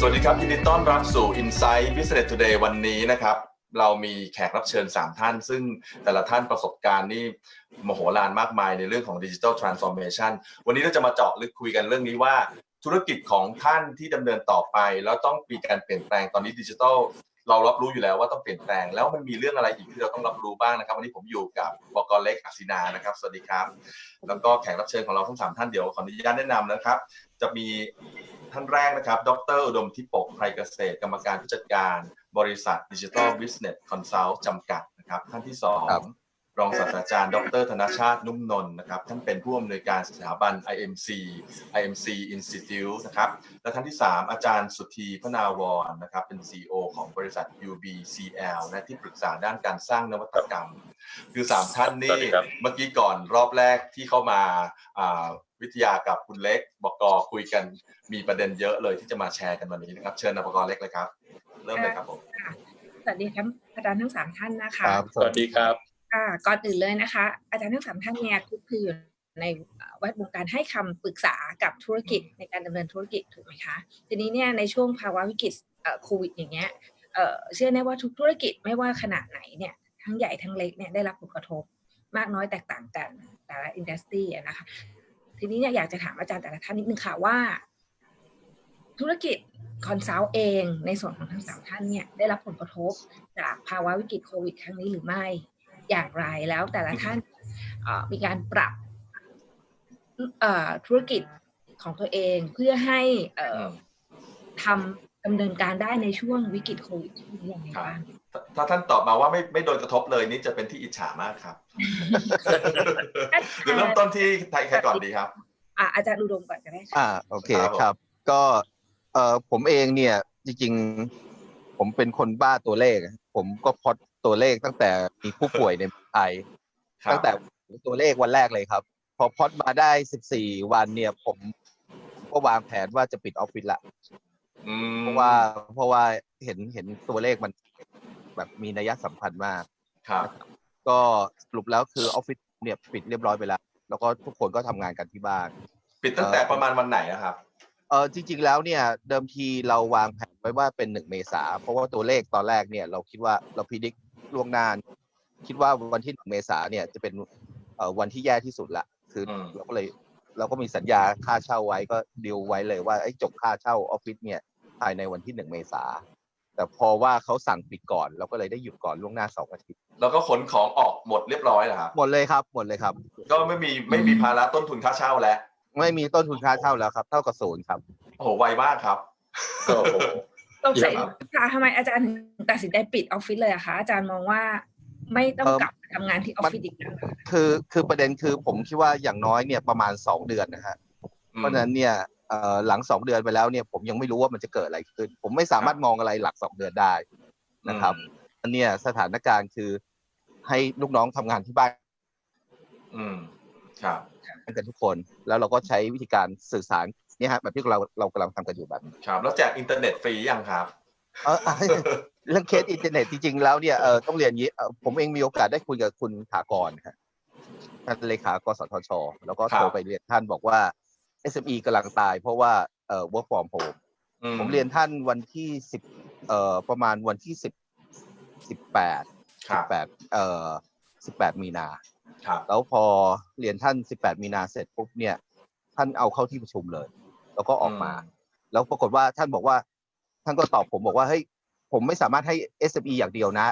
สวัสดีครับยินดีต้อนรับสู่ Insight Business Today วันนี้นะครับ เรามีแขกรับเชิญ 3 ท่าน ซึ่งแต่ละท่านประสบการณ์นี่มโหฬารมากมายในเรื่องของดิจิทัลทรานส์ฟอร์เมชันวันนี้เราจะมาเจาะลึกคุยกันเรื่องนี้ว่า ธุรกิจของท่านที่ดำเนินต่อไป แล้วต้องมีการเปลี่ยนแปลงตอนนี้ดิจิทัล เรารับรู้อยู่แล้วว่าต้องเปลี่ยนแปลง แล้วมันมีเรื่องอะไรอีกที่เราต้องรับรู้บ้างนะครับ วันนี้ผมอยู่กับบกเล็กอัศินานะครับ สวัสดีครับ แล้วก็แขกรับเชิญของเราทั้งสามท่านเดี๋ยวขออนุญาตแนะนำนะครับ จะมีท่านแรกนะครับ ดรอุดมทิปกไพรเกษตร กรรมการผู้จัดการ บริษัทดิจิทัลบิสเนสคอนซัลท์จำกัดนะครับ ท่านที่สอง รับรองศาสตราจารย์ ดรธนชาตินุ่มนนท์นะครับ ท่านเป็นผู้อำนวยการสถาบัน IMC IMC Institute นะครับ และท่านที่ 3 อาจารย์สุธีพนาวรนะครับ เป็น CEO ของบริษัท UBCL และที่ปรึกษาด้านการสร้างนวัตกรรม คือ 3 ท่านสวันี่สดีครับเมื่อกี้ก่อนรอบแรกที่เข้ามาอ่าวิทยากับคุณเล็กบกคุยกันมีประเด็นเยอะเลยที่จะมาแชร์กันวันนี้นะครับ เชิญนบกเล็กเลยครับ เริ่มเลยครับผมสวัสดีครับอาจารย์ทั้งสามท่านนะคะครับสวัสดีครับอ่า ก่อนอื่นเลยนะคะ อาจารย์ทั้งสามท่านเนี่ยคลุกคลีอยู่ในแวดวงการให้คำปรึกษากับธุรกิจในการดำเนินธุรกิจถูกไหมคะทีนี้เนี่ยในช่วงภาวะวิกฤตโควิดอย่างเงี้ยเอ่อเชื่อแน่ว่าทุกธุรกิจไม่ว่าขนาดไหนเนี่ยทั้งใหญ่ทั้งเล็กเนี่ยได้รับผลกระทบมากน้อยแตกต่างกันแต่ละอินดัสทรีนะคะทีนี้เนี่ยอยากจะถามอาจารย์แต่ละท่านนิดนึงค่ะว่า ธุรกิจคอนซัลท์เองในส่วนของทั้งสามท่านเนี่ยได้รับผลกระทบจากภาวะวิกฤตโควิดครั้งนี้หรือไม่ อย่างไรแล้วแต่ละท่านเอ่อมีการปรับเอ่อธุรกิจของตัวเองเพื่อให้เอ่ออทำดำเนินการได้ในช่วงวิกฤตโควิดนี้อย่างไรบ้างถ้าถ้าท่านตอบมาว่าไม่ไม่โดนกระทบเลยนี่จะเป็นที่อิจฉามากครับหรือเริ่มต้นที่ใครใครก่อนดีครับอะอาจารย์อุดมก่อนก็ได้ค่ะอ่าโอเคครับผมครับก็เอ่อผมเองเนี่ยจริง ๆ ผมเป็นคนบ้าตัวเลข ผมก็พอด ตัวเลขตั้งแต่มีผู้ป่วยในไทยครับตั้งแต่ตัวเลขวันแรกเลยครับ พอพอดมาได้ 14 วันเนี่ยผมก็วางแผนว่าจะปิดออฟฟิศละอืมเพราะว่าเพราะว่าเห็นเห็นตัวเลขมันแบบมีนัยสำคัญมากครับ ก็สรุปแล้วคือออฟฟิศเนี่ยปิดเรียบร้อยไปแล้ว แล้วก็ทุกคนก็ทำงานกันที่บ้าน ปิดตั้งแต่ประมาณวันไหนอะครับเออจริง ๆ แล้วเนี่ยเดิมทีเราวางแผนไว้ว่าเป็นหนึ่งเมษาเพราะว่าตัวเลขตอนแรกเนี่ยเราคิดว่าเราพิจิก ล่วงหน้าคิดว่าวันที่หนึ่งเมษาเนี่ยจะเป็นเอ่อวันที่แย่ที่สุดละ คืออมเราก็เลยเราก็มีสัญญาค่าเช่าไว้ก็ดีลไว้เลยว่าไอ้จบค่าเช่าออฟฟิศเนี่ยภายในวันที่หนึ่งเมษาแต่พอว่าเขาสั่งปิดก่อนเราก็เลยได้หยุดก่อนล่วงหน้าสองอาทิตย์แล้วก็ขนของออกหมดเรียบร้อยแล้วครับหมดเลยครับหมดเลยครับ ก็ไม่มีไม่มีภาระต้นทุนค่าเช่าแล้ว ไม่มีต้นทุนค่าเช่าแล้วครับ เท่ากับศูนย์ครับ โอ้โหไวมากครับ โอ้โหต้องใส่เยี่ยมครับค่ะทำไมอาจารย์ถึงตัดสินใจปิดออฟฟิศเลยอะคะอาจารย์มองว่าไม่ต้องเอ่อกลับมาทำงานที่ออฟฟิศอีกแล้วเหรอคะคือคือประเด็นคือผมคิดว่าอย่างน้อยเนี่ยประมาณสองเดือนนะฮะเพราะฉะนั้นเนี่ยเอ่อหลังสองเดือนไปแล้วเนี่ยผมยังไม่รู้ว่ามันจะเกิดอะไรขึ้น ผมไม่สามารถมองอะไรหลักสองเดือนได้นะครับอันเนี้ยสถานการณ์คือให้ลูกน้องทำงานที่บ้าน อืมครับกันทุกคน แล้วเราก็ใช้วิธีการสื่อสาร เนี่ยฮะแบบที่เราเรากำลังทำกันอยู่แบบนี้ครับแล้วแจกอินเทอร์เน็ตฟรียังครับเออเรื่องเคสอินเทอร์เน็ตจริงๆแล้วเนี่ยเออต้องเรียนอย่างนี้เอ่อผมเองมีโอกาสได้คุยกับคุณถากรฮะท่านเลขากสทช แล้วก็ครับโทรไปเรียนท่านบอกว่า SME กำลังตายเพราะว่าเอ่อ work from home อืผมเรียนท่านวันที่สิบเอ่อประมาณวันที่สิบสิบแปดคสิรับบแปดเอ่อสิบแปดมีนาครับแล้วพอเรียนท่านสิบแปดมีนาเสร็จปุ๊บเนี่ย ท่านเอาเข้าที่ประชุมเลย แล้วก็ออกมา แล้วปรากฏว่าท่านบอกว่า ท่านก็ตอบผมบอกว่าเฮ้ยผมไม่สามารถให้ SME อย่างเดียวนะ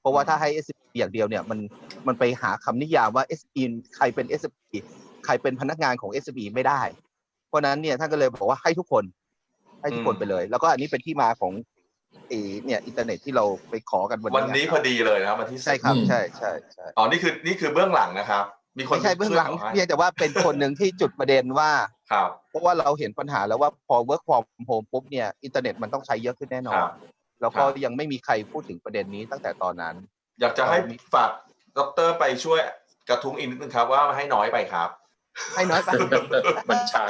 เพราะว่าถ้าให้ SME อย่างเดียวเนี่ยมันมันไปหาคำนิยามว่า SME ใครเป็น SME ใครเป็นพนักงานของ SME ไม่ได้ เพราะฉะนั้นเนี่ยท่านก็เลยบอกว่าให้ทุกคน ให้ทุกคนไปเลย แล้วก็อันนี้เป็นที่มาของเออเนี่ยอินเทอร์เน็ตที่เราไปขอกันวันวันนี้พอดีเลยนะครับวันที่ใช่ครับ10ใช่ใช่ใช่อ๋อนี่คือนี่คือเบื้องหลังนะครับ มีคนไม่ใช่เบื้องหลังช่วยขอเพียงแต่ว่าเป็นคนหนึ่งที่จุดประเด็นว่าครับเพราะว่าเราเห็นปัญหาแล้วว่าพอ work from home ปุ๊บเนี่ยอินเทอร์เน็ตมันต้องใช้เยอะขึ้นแน่นอคนรับแล้วก็ครับยังไม่มีใครพูดถึงประเด็นนี้ตั้งแต่ตอนนั้น อยากจะให้ฝากดรไปช่วยกระทุ้งอีกนิดนึงครับว่าให้น้อยไปครับ ให้น้อยไปมันช้า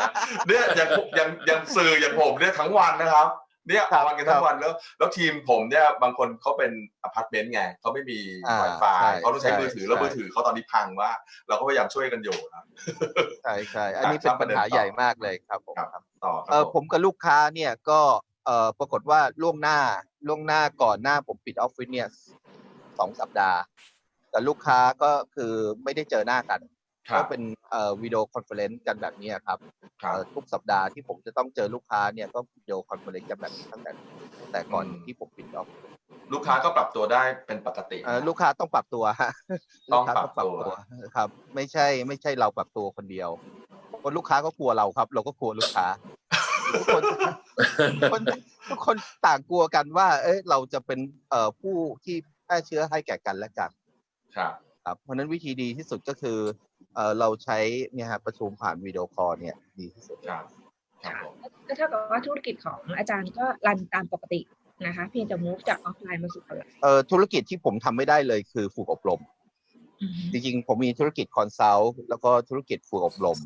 เนี่ยอย่างอย่างอย่างสื่ออย่างผมเนี่ยทั้งวันนะครับ เนี่ยครับวันกันทั้งวันแล้ว แล้วทีมผมเนี่ยบางคนเขาเป็นอพาร์ตเมนต์ไงเขาไม่มีอ่า Wi-Fi ใช่เขาต้องใช้ใช่มือถือแล้วใช่มือถือเขาตอนนี้พังว่า เราก็พยายามช่วยกันอยู่นะใช่ใช่อันนี้เป็นปัญหาใหญ่มากเลยครับผมครับต่อคเอรัอบผมกับลูกค้าเนี่ยก็เอ่อปรากฏว่าล่วงหน้าล่วงหน้าก่อนหน้าผมปิดออฟฟิศเนี่ยสองสัปดาห์ แต่ลูกค้าก็คือไม่ได้เจอหน้ากันครั ก็บเป็นเอ่อวิดีโอคอนเฟอเรนซ์กันแบบนี้ครับครับเอ่อทุกสัปดาห์ที่ผมจะต้องเจอลูกค้าเนี่ยก็วิดีโอคอนเฟอเรนซ์กันแบบนี้ตั้งแต่ตั้งแต่ก่อนอืมที่ผมปิดออฟฟิศลูกค้าก็ปรับตัวได้เป็นปกติเอ่อลูกค้าต้องปรับตัวฮะต้องลูกค้าปรับตัวครับ ไม่ใช่ไม่ใช่เราปรับตัวคนเดียวเพราะลูกค้าก็กลัวเราครับ เราก็กลัวลูกค้าทุกคนคนทุกคนต่างกลัวกันว่า เอ้ยเราจะเป็นเอ่อผู้ที่แพร่เชื้อให้แก่กันและกัน ครับครับเพราะฉะนั้นวิธีดีที่สุดก็คือ เอ่อเราใช้เนี่ยฮะประชุมผ่านวิดีโอคอลเนี่ยดีที่สุดครับครับผมก็เท่ากับว่าธุรกิจของอาจารย์ก็รันตามปกตินะคะเพียงแต่ move จากออฟไลน์มาสู่ออนไลน์เอ่อธุรกิจที่ผมทำไม่ได้เลยคือฝึกอบรมอืมจริงๆ ผมมีธุรกิจคอนซัลท์แล้วก็ธุรกิจฝึกอบรม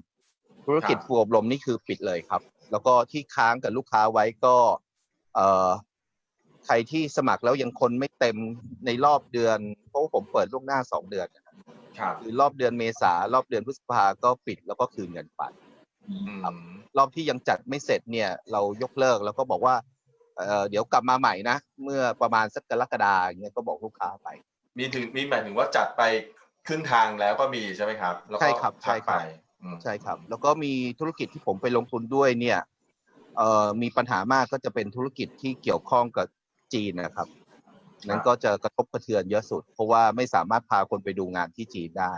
ธุรกิจครับฝึกอบรมนี่คือปิดเลยครับ แล้วก็ที่ค้างกับลูกค้าไว้ก็เอ่อใครที่สมัครแล้วยังคนไม่เต็มในรอบเดือนเพราะว่าผมเปิดล่วงหน้าสองเดือนนะ ครับครับคือรอบเดือนเมษารอบเดือนพฤษภาก็ปิดแล้วก็คืนเงินไปอืมรอบที่ยังจัดไม่เสร็จเนี่ยเรายกเลิกแล้วก็บอกว่าเอ่อเดี๋ยวกลับมาใหม่นะ เมื่อประมาณสักกรกฎาอย่างเงี้ยก็บอกลูกค้าไป มีถึงมีหมายถึงว่าจัดไปครึ่งทางแล้วก็มีใช่ไหมครับแล้วก็ใช่ครับพักใช่คไปรับอืมใช่ครับ แล้วก็มีธุรกิจที่ผมไปลงทุนด้วยเนี่ยเอ่อมีปัญหามากก็จะเป็นธุรกิจที่เกี่ยวข้องกับจีนนะครับ นั้นก็จะกระทบกระเทือนเยอะสุด เพราะว่าไม่สามารถพาคนไปดูงานที่จีนได้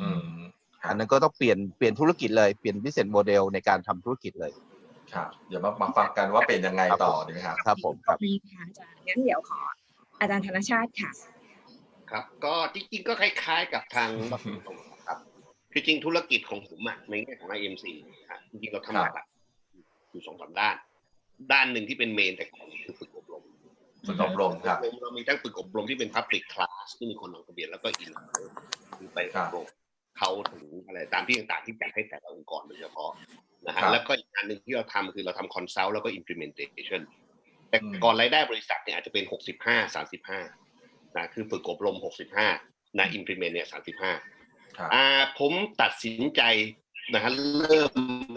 อืมครัอับนนั้นก็ต้องเปลี่ยนเปลี่ยนธุรกิจเลยเปลี่ยน business model ในการทำธุรกิจเลยครับเดี๋ยวมามาฟังกันว่าเป็นยังไงต่อดีไหมครับครับผมครับมีค่ะอาจารย์งั้นเดี๋ยวขอ อาจารย์ธนชาติค่ะ ครับ ก็จริงๆก็คล้ายๆกับทางครับคือจริงธุรกิจของผมอะในแง่ของ IMC ครับจริงๆเราทำหลักๆอยู่สองสามด้าน ด้านหนึ่งที่เป็นเมนแต่ก่อนคือฝึกอบรม ฝึกอบรมครับเรามีทั้งฝึกอบรมที่เป็น Public Class ที่มีคนลงทะเบียนแล้วก็อินคือไปอบรมเขาถึงอะไรตามที่ต่างๆที่จัดให้แต่ละองค์กรโดยเฉพาะนะครัฮะบแล้วก็อีกอันหนึ่งที่เราทำคือเราทำคอนซัลท์แล้วก็ implementation แต่อืมก่อนรายได้บริษัทเนี่ยอาจจะเป็น 65 35นะคือฝึกอบรม 65นะ implement เนี่ย35ครับอ่าผมตัดสินใจนะฮะเริ่ม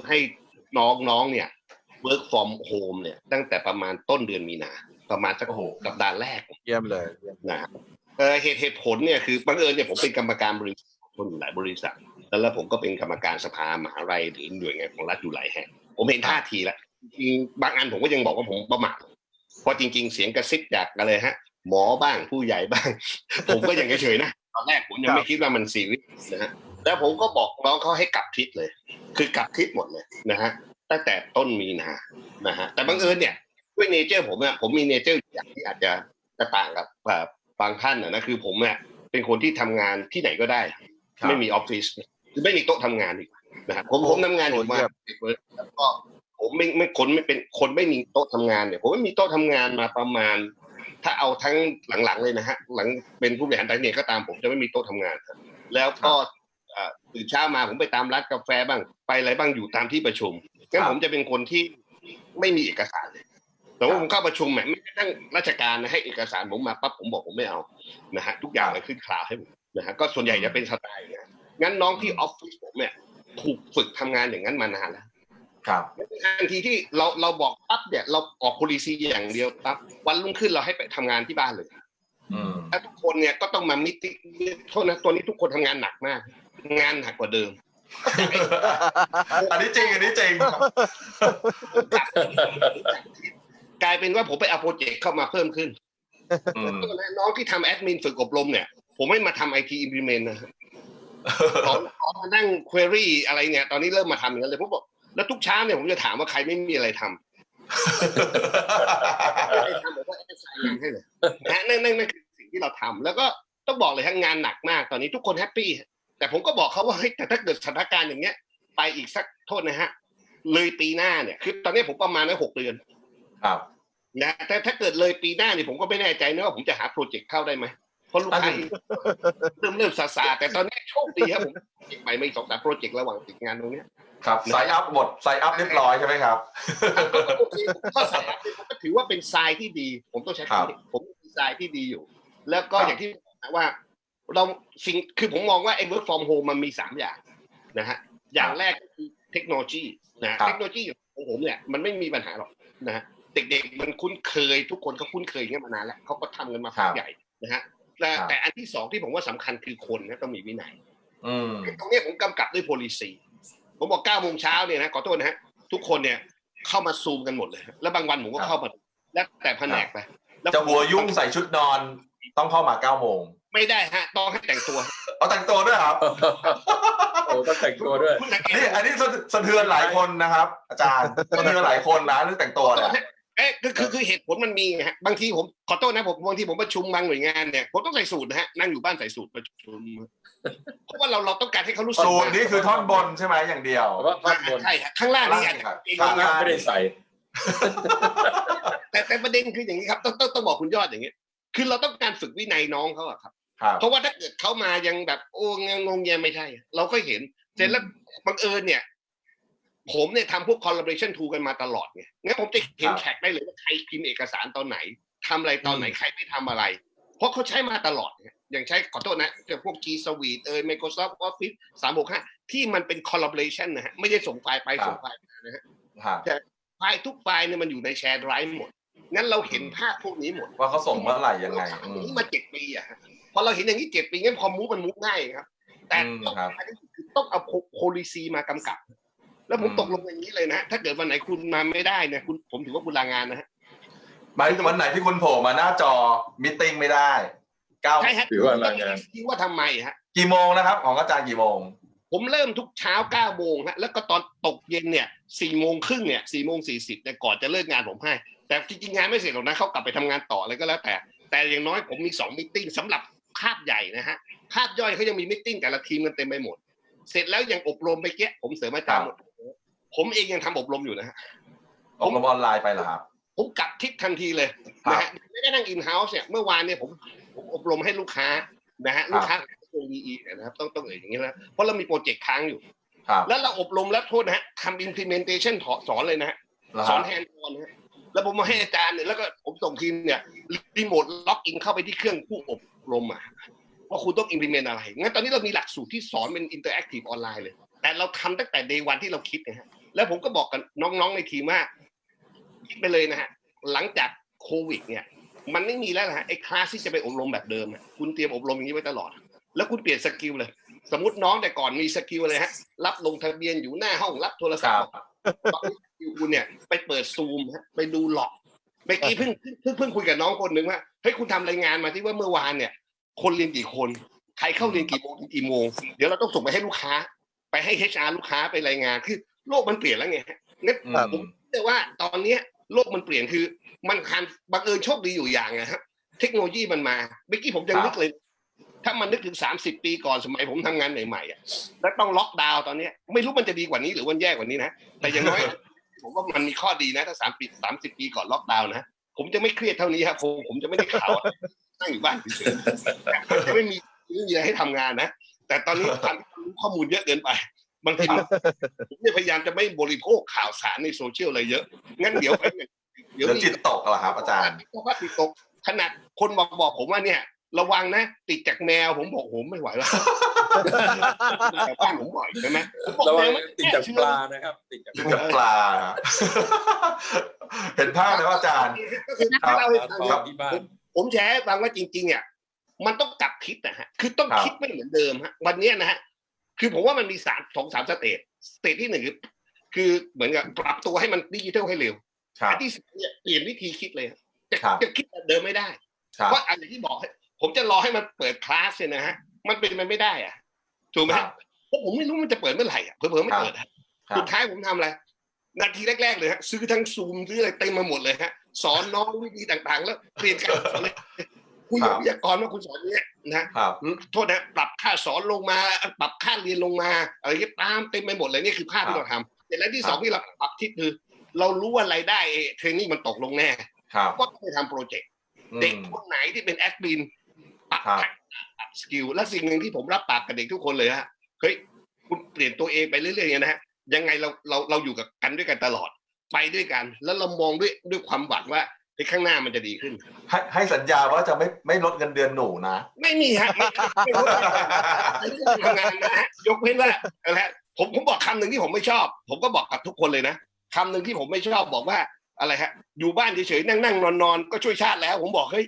ให้น้องๆเนี่ย work from home เนี่ยตั้งแต่ประมาณต้นเดือนมีนา ประมาณสักโอ้โหสัปดาห์แรกเยี่ยมเลยนะฮะเออเหตุเหตุผลเนี่ยคือบังเอิญเนี่ยผมเป็นกรรมการบริษัทคนอยู่หลายบริษัทแล้วแล้วผมก็เป็นกรรมการสภามหาลัยหรือหน่วยงานของรัฐอยู่หลายแห่งผมเห็นท่าทีแล้วจริงๆบางอันผมก็ยังบอกว่าผมประมาทเพราะจริง ๆ เสียงกระซิบจากอะไรฮะ หมอบ้างผู้ใหญ่บ้าง ผมก็ยังเฉยๆนะตอนแรกผมยังไม่คิดว่ามันซีเรียสนะฮะแล้วผมก็บอกน้องเขาให้กลับทิศเลย คือกลับทิศหมดเลยนะฮะตั้งแต่ต้นมีนานะฮะแต่บังเอิญเนี่ย ด้วยเนเจอร์ผมเนี่ยผมมีเนเจอร์อย่างที่อาจจะจะต่างกับแบบบางท่านนะนะคือผมเนี่ยเป็นคนที่ทำงานที่ไหนก็ได้ครับไม่มีออฟฟิศคือไม่มีโต๊ะทำงานอีกนะฮะผมผมทำงานอยู่มาโอ้เยี่ยมแล้วก็ผมไม่ไม่คนไม่เป็นคนไม่มีโต๊ะทำงานเนี่ยผมไม่มีโต๊ะทำงานมาประมาณ ถ้าเอาทั้งหลังๆเลยนะฮะหลังเป็นผู้บริหารไทยเนี่ยก็ตามผมจะไม่มีโต๊ะทำงานครับแล้วก็เอ่อตื่นเช้ามาผมไปตามร้านกาแฟบ้างไปอะไรบ้างอยู่ตามที่ประชุมงั้นครับผมจะเป็นคนที่ไม่มีเอกสารเลย แต่ว่าผมเข้าประชุมแหมไม่กระทั่งราชการนะให้เอกสารผมมาปั๊บผมบอกผมไม่เอานะฮะทุกอย่างเลยขึ้นคลาวให้ผมนะฮะก็ส่วนใหญ่จะเป็นสไตล์อย่างเงี้ยงั้นน้องที่ออฟฟิศผมเนี่ยถูกฝึกทำงานอย่างนั้นมานานแล้วครับทันทีที่เราเราบอกปั๊บเนี่ยเราออก policy อย่างเดียวปั๊บวันรุ่งขึ้นเราให้ไปทำงานที่บ้านเลยอืมแล้วทุกคนเนี่ยก็ต้องมามิติโทษนะตัวนี้ทุกคนทำงานหนักมาก งานหนักกว่าเดิม อันนี้จริงอันนี้จริง กลายเป็นว่าผมไปเอาโปรเจกต์เข้ามาเพิ่มขึ้นอืมน้องที่ทำแอดมินฝึกอบรมเนี่ย ผมไม่มาทำไอทีอิมพิเมนต์นะขอขอมานั่ง query อะไรเนี่ย ตอนนี้เริ่มมาทำอย่างนั้นเลยผมบอกแล้วทุกเช้าเนี่ยผมจะถามว่าใครไม่มีอะไรทำไม่ได้ทำผมก็แอดไซน์งานให้เลยนะฮะนั่นนั่นนั่นคือสิ่งที่เราทำแล้วก็ต้องบอกเลยทั้งงานหนักมากตอนนี้ทุกคนแฮปปี้แต่ผมก็บอกเขาว่าเฮ้ยแต่ถ้าเกิดสถานการณ์อย่างเงี้ย ไปอีกสักโทษนะฮะ เลยปีหน้าเนี่ย คือตอนนี้ผมประมาณนั้นหกเดือน ครับ นะแต่ถ้าเกิดเลยปีหน้าเนี่ยผมก็ไม่แน่ใจนะว่าผมจะหาโปรเจกต์เข้าได้ไหมเพราะลูกค้าอันนี้เริ่มเริ่มซาซาแต่ตอนนี้โชคดีครับผมอีกไปไม่สองสามโปรเจกต์ระหว่างติดงานตรงเนี้ยครับไซอัพหมดไซอัพเรียบร้อยใช่ไหมครับก็โอเคก็สายอัพเนี่ยผมก็ถือว่าเป็นทรายที่ดี ผมต้องใช้ครับคำนี้ผมมีทรายที่ดีอยู่ แล้วก็ครับอย่างที่บอกนะว่าเราสิ่งคือผมมองว่าไอ้ work from home มันมีสามอย่างนะฮะอย่างแรกก็คือเทคโนโลยีนะฮะครับเทคโนโลยีของผมเนี่ยมันไม่มีปัญหาหรอกนะฮะ เด็กๆมันคุ้นเคย ทุกคนก็คุ้นเคยอย่างเงี้ยมานานแล้วเขาก็ทำกันมาครัพักบใหญ่นะฮะแต่ครับแต่อันที่สองที่ผมว่าสำคัญคือคนนะต้องมีวินัยอืมตรงเนี้ยผมกำกับด้วย policy ผมบอกเก้าโมงเช้าเนี่ยนะขอโทษนะฮะทุกคนเนี่ยเข้ามาซูมกันหมดเลย แล้วบางวันผมก็ครับเข้ามาแล้วแต่แผนกไปแล้วจะหัวยุ่งใส่ชุดนอนต้องเข้ามาเก้าโมงไม่ได้ฮะต้องให้แต่งตัวเอาแต่งตัวด้วยครับโอ้ต้องแต่งตัวด้วยคุณสังเกนี่ตอันนี้สะสะเทือนหลายคนนะครับ อาจารย์สะเทือนหลายคนนะเรื่องแต่งตัวเนี่ยเอ๊ะคือคือคือเหตุผลมันมีไงฮะบางทีผมขอโทษนะผมบางทีผมประชุมบางหน่วยงานเนี่ยผมต้องใส่สูทนะฮะนั่งอยู่บ้านใส่สูทประชุมเพราะว่าเราเราต้องการให้เขารู้สึกสูตรว่านี้คือท่อนบนใช่ไหมอย่างเดียวเพราะว่าท่อนบนใช่ฮะข้างล่างนี่อาจจะครับเองข้างล่างไม่ได้ใส่ แต่แต่ประเด็นคืออย่างนี้ครับต้องต้องต้องบอกคุณยอดอย่างนี้คือเราต้องการฝึกวินัยน้องเขาอะครับครับเพราะว่าถ้าเกิดเขามายังแบบโอ้งงงแงไม่ใช่ เราก็เห็นเสร็จแล้วบังเอิญเนี่ย ผมเนี่ยทำพวก collaboration tool กันมาตลอดไงงั้นผมจะเห็นครับแท็กได้เลยว่าใครพิมพ์เอกสารตอนไหนทำอะไรตอนไหนอืมใครไม่ทำอะไร เพราะเขาใช้มาตลอดไงอย่างใช้ขอโทษนะจะพวก G Suite เอย Microsoft Office 365 ที่มันเป็น collaboration นะฮะไม่ได้ส่งไฟล์ไปส่งไฟล์มานะฮะครับไฟล์ทุกไฟล์เนี่ยมันอยู่ในแชร์ไดรฟ์หมดงั้นเราเห็นภาพพวกนี้หมดว่าเขาส่งเมื่อไหร่ยังไงเราทำอือย่างมนี้มาเจ็ดปีอะฮะพอเราเห็นอย่างนี้เจ็ดปีงั้นพอมูฟมันมูฟง่ายครับ แต่อืมต้องครับอันนี้คือต้องเอาโพลิซีมากำกับ แล้วผมอืมตกลงอย่างนี้เลยนะถ้าเกิดวันไหนคุณมาไม่ได้เนี่ยคุณผมถือว่าคุณลางานนะฮะหมายถึงวันไหนที่คุณโผล่มาหน้าจอมิทติ้งไม่ได้เก้าใช่ฮะถือว่าลางานคิดว่าทำไมฮะ กี่โมงนะครับ ของอาจารย์กี่โมง ผมเริ่มทุกเช้าเก้าโมงฮะแล้วก็ตอนตกเย็นเนี่ยสี่โมงครึ่งเนี่ยสี่โมงสี่สิบเนี่ยก่อนจะเลิกงานผมให้ แต่จริงๆงานไม่เสร็จหรอกนะเขากลับไปทำงานต่ออะไรก็แล้วแต่ แต่อย่างน้อยผมมีสองมิ팅สำหรับภาพใหญ่นะฮะภาพย่อยเขายังมีมิ팅แต่ละทีมกันเต็มไปหมด เสร็จแล้วยังอบรมไปเกี้ยผมเสริมอาจารย์หมด ผมเองยังทำอบรมอยู่นะฮะอบรมออนไลน์ไปเหรอครับ ผมกลับทิศทันทีเลยครับนะฮะไม่ได้นั่งอินเฮ้าส์เนี่ยเมื่อวานเนี่ยผมผมอบรมให้ลูกค้านะฮะลูกค้าตรงดีนะครับต้องต้องเอ่ยอย่างนี้นะเพราะเรามีโปรเจกต์ค้างอยู่ครับแล้วเราอบรมแล้วโทษนะฮะทำ implementation สอนเลยนะฮะแล้วสคอรันบแฮนด์ออนนะฮะแล้วผมมาให้อาจารย์เนี่ยแล้วก็ผมส่งทีมเนี่ยรีโมทล็อกอินเข้าไปที่เครื่องผู้อบรมอะว่าคุณต้อง implement อะไรงั้นตอนนี้เรามีหลักสูตรที่สอนเป็น interactive ออนไลน์เลย แต่เราทำตั้งแต่ day วันที่เราคิดนะฮะ แล้วผมก็บอกกับน้องๆในทีมว่าคิดไปเลยนะฮะหลังจากโควิด เนี่ย มันไม่มีแล้วนะฮะไอ้คลาสที่จะไปอบรมแบบเดิมอะคุณเตรียมอบรมอย่างนี้ไว้ตลอด แล้วคุณเปลี่ยนสกิลเลย สมมติน้องแต่ก่อนมีสกิลเลยฮะ รับลงทะเบียนอยู่หน้าห้องรับโทรคศัพรับท์ตอนนี้สกิลคุณเนี่ย ไปเปิดซูมฮะไปดูหลอกเมื่อกี้เพิ่งเพิ่งเพิ่งคุยกับน้องคนหนึ่งว่าเฮ้ยคุณทำรายงานมาที่ว่าเมื่อวานเนี่ย คนเรียนกี่คน ใครเข้าเรียนกี่โมงถึงกี่โมง เดี๋ยวเราต้องส่งไปให้ลูกค้า ไปให้ HR ลูกค้าไปรายงานคือ โลกมันเปลี่ยนแล้วไงฮะงั้นอืครับมแต่ว่าตอนเนี้ยโลกมันเปลี่ยนคือมันคันบังเอิญโชคดีอยู่อย่างนะฮะเทคโนโลยีมันมาเมื่อกี้ผมยังครับนึกเลย ถ้ามันนึกถึงสามสิบปีก่อนสมัยผมทำงานใหม่ๆอะแล้วต้องล็อกดาวน์ตอนเนี้ยไม่รู้มันจะดีกว่านี้หรือมันแย่กว่านี้นะแต่อย่างน้อยผมว่ามันมีข้อดีนะถ้าสามปีสามสิบปีก่อนล็อกดาวน์นะผมจะไม่เครียดเท่านี้ครับผมผมจะไม่ได้ข่าวอะนั่งอยู่บ้านเฉยๆจะไม่มีไม่มีอะไรให้ทำงานนะแต่ตอนนี้ความรู้ข้อมูลเยอะเกินไป บางทีผมเนี่ยพยายามจะไม่บริโภคข่าวสารในโซเชียลอะไรเยอะ งั้นเดี๋ยวไปเนี่ยเดี๋ยวจิตตกเหรอครับ อาจารย์ติดตกติดตกขนาดคนบอกบอกผมว่าเนี่ย ระวังนะ ติดจากแมวผมบอกผมไม่ไหวแล้วแต่บ้านผมบ่อยใช่ไหมผมบอกระวังแมวติดจากปลานะครับ ติดจากจิตกับปลาฮะเห็นภาพไหมว่าอาจารย์ก็คือครับเล่าให้ปลาฟังทคอรังบที่บ้านผมแชร์ให้ฟังว่าจริงๆเนี่ยมันต้องกลับคิดนะฮะ คือต้องครับคิดไม่เหมือนเดิมฮะ วันเนี้ยนะฮะ คือผมว่ามันมีสามสองสามสเตจสเตจที่หนึ่งคือคือเหมือนกับปรับตัวให้มันดิจิทัลให้เร็วครับอันที่สองเนี่ยเปลี่ยนวิธีคิดเลยฮะจะครับจะคิดแบบเดิมไม่ได้ครับเพราะอะไรที่บอกให้ผมจะรอให้มันเปิดคลาสเนี่ยนะฮะมันเป็นไปไม่ได้อะถูกไหมครัฮะบเพราะผมไม่รู้มันจะเปิดเมื่อไหร่อะเผลอๆไม่เปิดอะครับสุดท้ายผมทำอะไรนาทีแรกๆเลยฮะซื้อทั้งซูมซื้ออะไรเต็มมาหมดเลยฮะสอนน้องวิธีต่างๆ แล้วเปลี่ยนการสอนเลย คุยกับวิทยากรว่าคุณสอนเนี้ยนะครับโทษนะปรับค่าสอนลงมา ปรับค่าเรียนลงมาอะไรเงี้ยตามเต็มไปหมดเลยนี่คือภาพที่เราทำแต่แล้วที่สองที่เราปรับทิศคือ เรารู้ว่ารายได้เทรนนิ่งมันตกลงแน่ครับก็ต้องไปทำโปรเจกต์อืมเด็กคนไหนที่เป็นแอดมินปรับครับทักษะปรับสกิลและสิ่งหนึ่งที่ผมรับปากกับเด็กทุกคนเลยฮะเฮ้ยคุณเปลี่ยนตัวเองไปเรื่อยๆอย่างนี้นะฮะยังไงเราเราเราอยู่กับกันด้วยกันตลอดไปด้วยกัน แล้วเรามองด้วยด้วยความหวังว่า ในข้างหน้ามันจะดีขึ้น ให้ให้สัญญาว่าจะไม่ไม่ลดเงินเดือนหนูนะ ไม่มีฮะไม่ไม่รู้ไม่รู้ทำงานนะฮะยกเว้นว่าอะไรฮะผมผมบอกคำหนึ่งที่ผมไม่ชอบ ผมก็บอกกับทุกคนเลยนะคำหนึ่งที่ผมไม่ชอบบอกว่าอะไรฮะ อยู่บ้านเฉยๆนั่งนั่งนอนนอนๆก็ช่วยชาติแล้ว ผมบอกเฮ้ย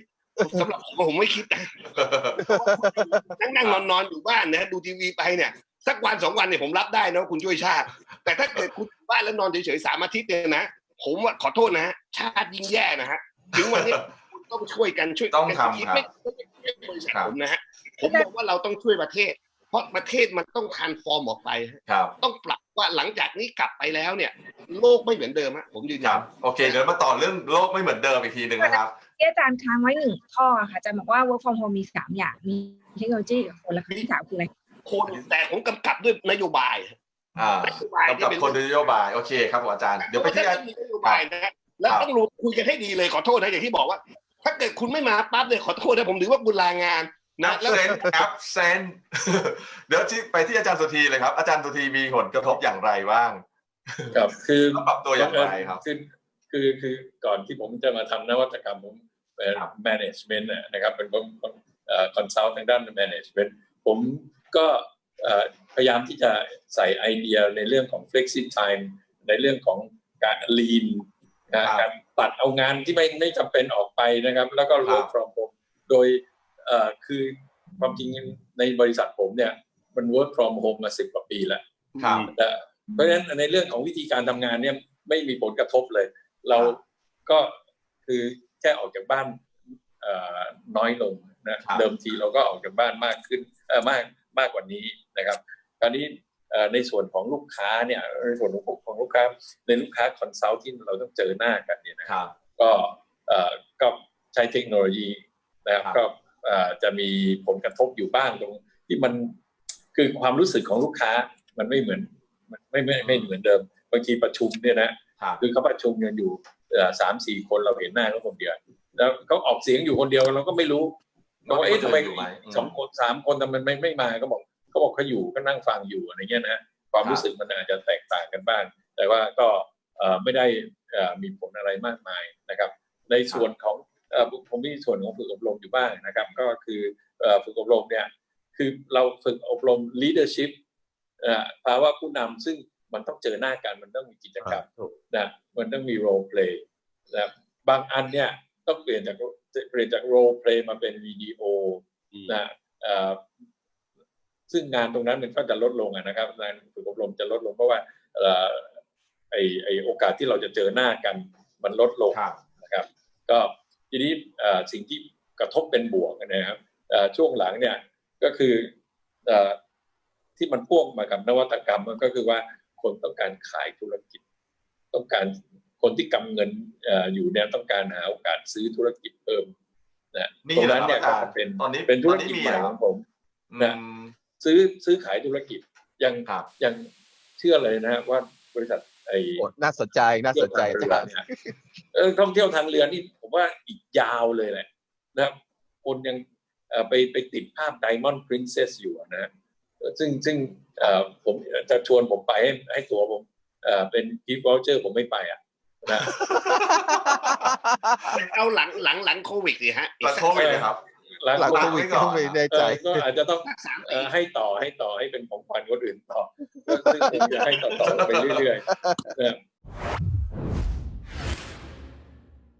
สำหรับผมผมไม่คิดนะ นั่งนั่งนอนนอนๆอยู่บ้านนะดูทีวีไปเนี่ยสักวันสองวันเนี่ยผมรับได้นะว่าคุณช่วยชาติ แต่ถ้าเกิดคุณอยู่บ้านแล้วนอนเฉยๆสามอาทิตย์เนี่ยนะ ผมว่าขอโทษนะฮะชาติยิ่งแย่นะฮะถึงวันเนี้ยคุณต้องช่วยกันช่วยต้องทำกันครับไม่ไม่ไม่ไม่บริษัทครับผมนะฮะผมบอกว่าเราต้องช่วยประเทศ เพราะประเทศมันต้องทานฟอร์มออกไปฮะครับต้องปรับว่าหลังจากนี้กลับไปแล้วเนี่ย โลกไม่เหมือนเดิมฮะผมยืนคยัรันบโอเคเดี๋ยวมาต่อเรื่องโลกไม่เหมือนเดิมอีกทีหนึ่งนะครับที่อาจารย์ค้างไว้หนึ่งข้อค่ะอาจารย์บอกว่า work from home มีสามอย่างมีเทคโนโลยีกับคนและข้อที่สามคืออะไรคนแต่ผมกำกับด้วยนโยบาย อ่ากำกับคนโดยนโยบายโอเคครับผมอาจารย์เดี๋ยวไปที่ถ้ามีนโยบายนะฮะแล้วต้องรู้คุยกันให้ดีเลยขอโทษนะอย่างที่บอกว่า ถ้าเกิดคุณไม่มาปั๊บเนี่ยขอโทษนะผมถือว่าคุณลางานนันะบแล้วเซนแอปเซนเดี๋ยวที่ไปที่อาจารย์สุธีเลยครับ อาจารย์สุธีมีผลกระทบอย่างไรบ้างครับคือแล้วปรับตัวอย่างไรครับคือคือคือก่อนที่ผมจะมาทำนวัตกรรมผมเป็นครับ management น่ะนะครับเป็นผมเอ่อ consult ทางด้าน management ผมก็เอ่อ พยายามที่จะใส่ไอเดียในเรื่องของ flexi time ในเรื่องของการ lean นะการตัดเอางานที่ไม่ไม่จำเป็นออกไปนะครับ แล้วก็ work from home โดยเอ่อคือความจริงในบริษัทผมเนี่ยมัน work from home มาสิบกว่าปีแล้วครับนะเพราะฉะนั้นในเรื่องของวิธีการทำงานเนี่ยไม่มีผลกระทบเลย เราก็คือแค่ออกจากบ้านเอ่อน้อยลงนะครับเดิมทีเราก็ออกจากบ้านมากขึ้นเออมากมากกว่านี้นะครับค ราวนี้เอ่อในส่วนของลูกค้าเนี่ยในส่วนของของลูกค้าในลูกค้าคอนซัลท์ที่เราต้องเจอหน้ากันเนี่ยนะครับก็เอ่อก็ใช้เทคโนโลยีนะครับครับก็เอ่อจะมีผลกระทบอยู่บ้างตรง ที่มันคือความรู้สึกของลูกค้ามันไม่เหมือนมันไม่ไม่ไม่เหมือนเดิมบางทีประชุมเนี่ยนะครับคือเขาประชุมกันอยู่เอ่อสามสี่คนเราเห็นหน้าเขาคนเดียวแล้วเขาออกเสียงอยู่คนเดียวเราก็ไม่รู้เราว่าเอ๊ะทำไมอยู่ไหมสองคนสามคนทำไมไม่ไม่มาก็บอก เขาบอกเขาอยู่ก็นั่งฟังอยู่อะไรเงี้ยนะความรู้สึกมันอาจจะแตกต่างกันบ้าง แต่ว่าก็เอ่อไม่ได้เอ่อมีผลอะไรมากมายนะครับ ในส่วนของเอ่อผมมีส่วนของฝึกอบรมอยู่บ้างนะครับ ก็คือเอ่อฝึกอบรมเนี่ยคือเราฝึกอบรม leadership เอ่อภาวะผู้นำซึ่งมันต้องเจอหน้ากันมันต้องมีกิจกรรมถูกนะมันต้องมี role play นะบางอันเนี่ยต้องเปลี่ยนจากเปลี่ยนจาก role play มาเป็นวิดีโอนะเอ่อ ซึ่งงานตรงนั้นมันก็จะลดลงอะนะครับงานฝึกอบรมจะลดลงเพราะว่าเอ่อไอไอโอกาสที่เราจะเจอหน้ากันมันลดลงครับนะครับ ก็ทีนี้เอ่อสิ่งที่กระทบเป็นบวกนะครับเอ่อช่วงหลังเนี่ยก็คือเอ่อที่มันพ่วงมากับนวัตกรรมมันก็คือว่าคนต้องการขายธุรกิจ ต้องการคนที่กำเงินเอ่ออยู่เนี่ยต้องการหาโอกาสซื้อธุรกิจเพิ่มนะมีตรงเหรอนั้นเนี่ยครัก็บอาจารย์จะเป็นตอนนี้เป็นธุรตอนนี้กิจมีใหม่เหรอของผมอืนะม ซื้อซื้อขายธุรกิจยังครับยังเชื่อเลยนะว่าบริษัทไอ้โอ้น่าสนใจน่าสนใจเที่ยวทางเรือเนี่ยเออท่องเที่ยวทางเรือนี่ผมว่าอีกยาวเลยแหละนะครับคนยังเอ่อไปไปติดภาพ Diamond Princess อยู่อะนะฮะซึ่งซึ่งเอ่อผมจะชวนผมไปให้ให้ตัวผมเอ่อเป็นกิฟต์วอลเชอร์ผมไม่ไปอะนะเอาหลังหลังหลังโควิดสิฮะหลังโควิดนะครับ หลังหลังโคโควิวิดดก็ไม่แน่เอใจอก็อาจจะต้องสักสามเอ่ปีอให้ต่อให้ต่อให้เป็นของขวัญคนอื่นต่อซึ่งผมจะให้ต่อๆไปเรื่อยๆนะครับ